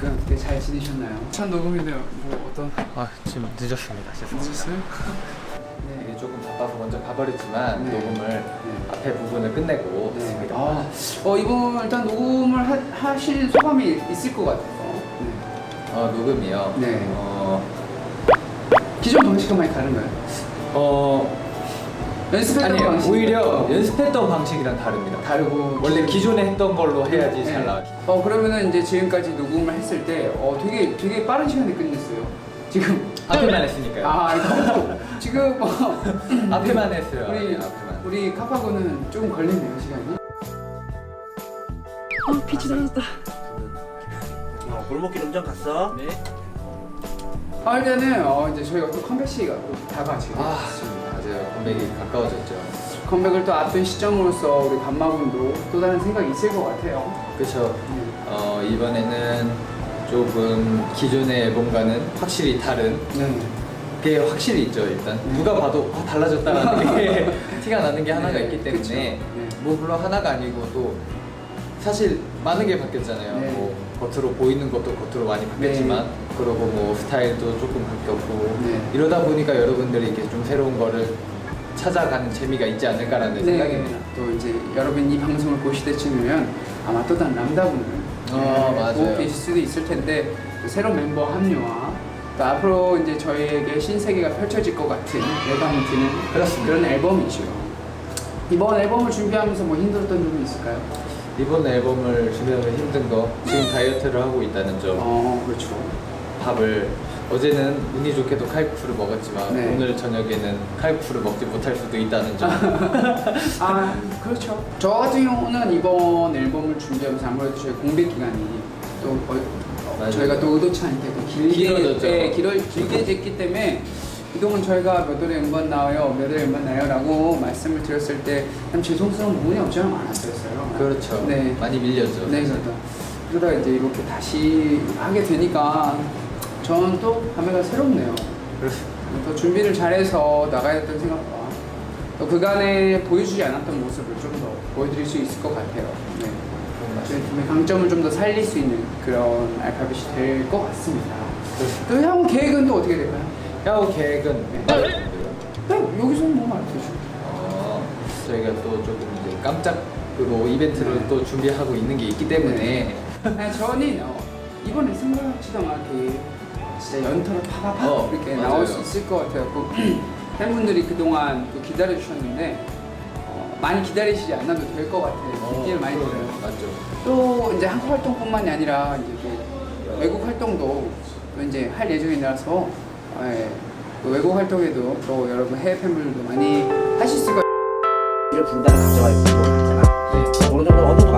그간 어떻게 잘 지내셨나요? 첫 녹음인데요. 뭐 어떤 아 지금 늦었습니다. 죄송합니다. 있었어요? 이게 조금 바빠서 먼저 가버렸지만 네. 녹음을 네. 앞에 부분을 끝내고 네. 있습니다. 아, 어 이번 일단 녹음을 하, 하실 소감이 있을 것 같아요. 네. 어 녹음이요. 네. 어, 기존 방식과 많이 다른가요? 어 연습했던 아니요 방식 오히려 연습했던 방식이랑 다릅니다. 다르고 원래 기존에 했던 걸로 해야지 네. 잘 나와. 어 그러면은 이제 지금까지 녹음을 했을 때 어 되게 되게 빠른 시간에 끝냈어요. 지금 앞에만 했으니까요. 아 이거 지금 뭐 앞에만 했어요. 우리 네, 앞에만. 우리 카파고는 조금 걸렸네요 시간이. 아 피치 떨어졌다. 어, 골목길 운전 갔어? 네. 아 일단은 어 이제 저희가 또 컴백 시기가 또 다가지고 아. 컴백이 가까워졌죠. 컴백을 또 앞둔 시점으로서 우리 반마군도 또 다른 생각이 있을 것 같아요. 그렇죠. 네. 어 이번에는 조금 기존의 앨범과는 확실히 다른 네. 게 확실히 있죠 일단 누가 봐도 아, 달라졌다라는 게 티가 나는 게 하나가 네, 있기 때문에. 네. 뭐 물론 하나가 아니고 또 사실 많은 게 바뀌었잖아요 네. 뭐 겉으로 보이는 것도 겉으로 많이 바뀌었지만 그리고 뭐 스타일도 조금 바뀌었고 네. 이러다 보니까 여러분들이 이렇게 좀 새로운 거를 찾아가는 재미가 있지 않을까라는 생각입니다 네. 또 이제 여러분 이 방송을 보실 때쯤이면 아마 또 다른 람다분을 어, 맞아요. 보고 계실 수도 있을 텐데 또 새로운 멤버 합류와 또 앞으로 이제 저희에게 신세계가 펼쳐질 것 같은 예감이 드는 그렇습니다. 그런 앨범이죠. 이번 앨범을 준비하면서 뭐 힘들었던 점이 있을까요? 이번 앨범을 준비하면 힘든 거 지금 다이어트를 하고 있다는 점 어, 그렇죠. 밥을 어제는 운이 좋게도 칼국수를 먹었지만 네. 오늘 저녁에는 칼국수를 먹지 못할 수도 있다는 점 아, 그렇죠. 저 같은 경우는 이번 앨범을 준비하면서 아무래도 저희 공백 기간이 또 어, 어, 맞아요. 저희가 또 의도치 않게 또 길게 길어졌죠. 네, 길어, 길게 됐기 때문에 그동안 저희가 몇 월에 음반 나와요, 몇 월에 음반 나요 라고 말씀을 드렸을 때참 죄송스러운 부분이 없지 않아 많았었어요. 그렇죠 네. 많이 밀렸죠 네. 그러다 그러다 이제 이렇게 다시 하게 되니까 저는 또 감회가 새롭네요. 그렇습니다. 더 준비를 잘해서 나가야 했던 생각과 또 그간에 보여주지 않았던 모습을 좀 더 보여드릴 수 있을 것 같아요. 네. 저희 팀의 강점을 좀 더 살릴 수 있는 그런 알파벳이 될 것 같습니다. 또 향후 계획은 또 어떻게 될까요? 향후 계획은 네, 여기서 뭐 말해주죠. 어, 저희가 또 조금 이제 깜짝으로 이벤트를 네. 또 준비하고 있는 게 있기 때문에 네, 저는 어, 이번에 생각지도 않게 진짜 연타로 파파파 어, 이렇게 맞아요. 나올 수 있을 것 같아요. 그 팬분들이 그동안 또 기다려주셨는데 어, 많이 기다리시지 않아도 될 것 같아요. 느낌을 많이 그러네요. 들어요. 맞죠 또 이제 한국 활동뿐만이 아니라 이제 또 외국 활동도 또 이제 할 예정이라서 예, 또 외국 활동에도 또 여러분 해외 팬분들도 많이 하실 수가 이를 분단을 가져가 있잖아. 네. 어느 정도 어느 정도.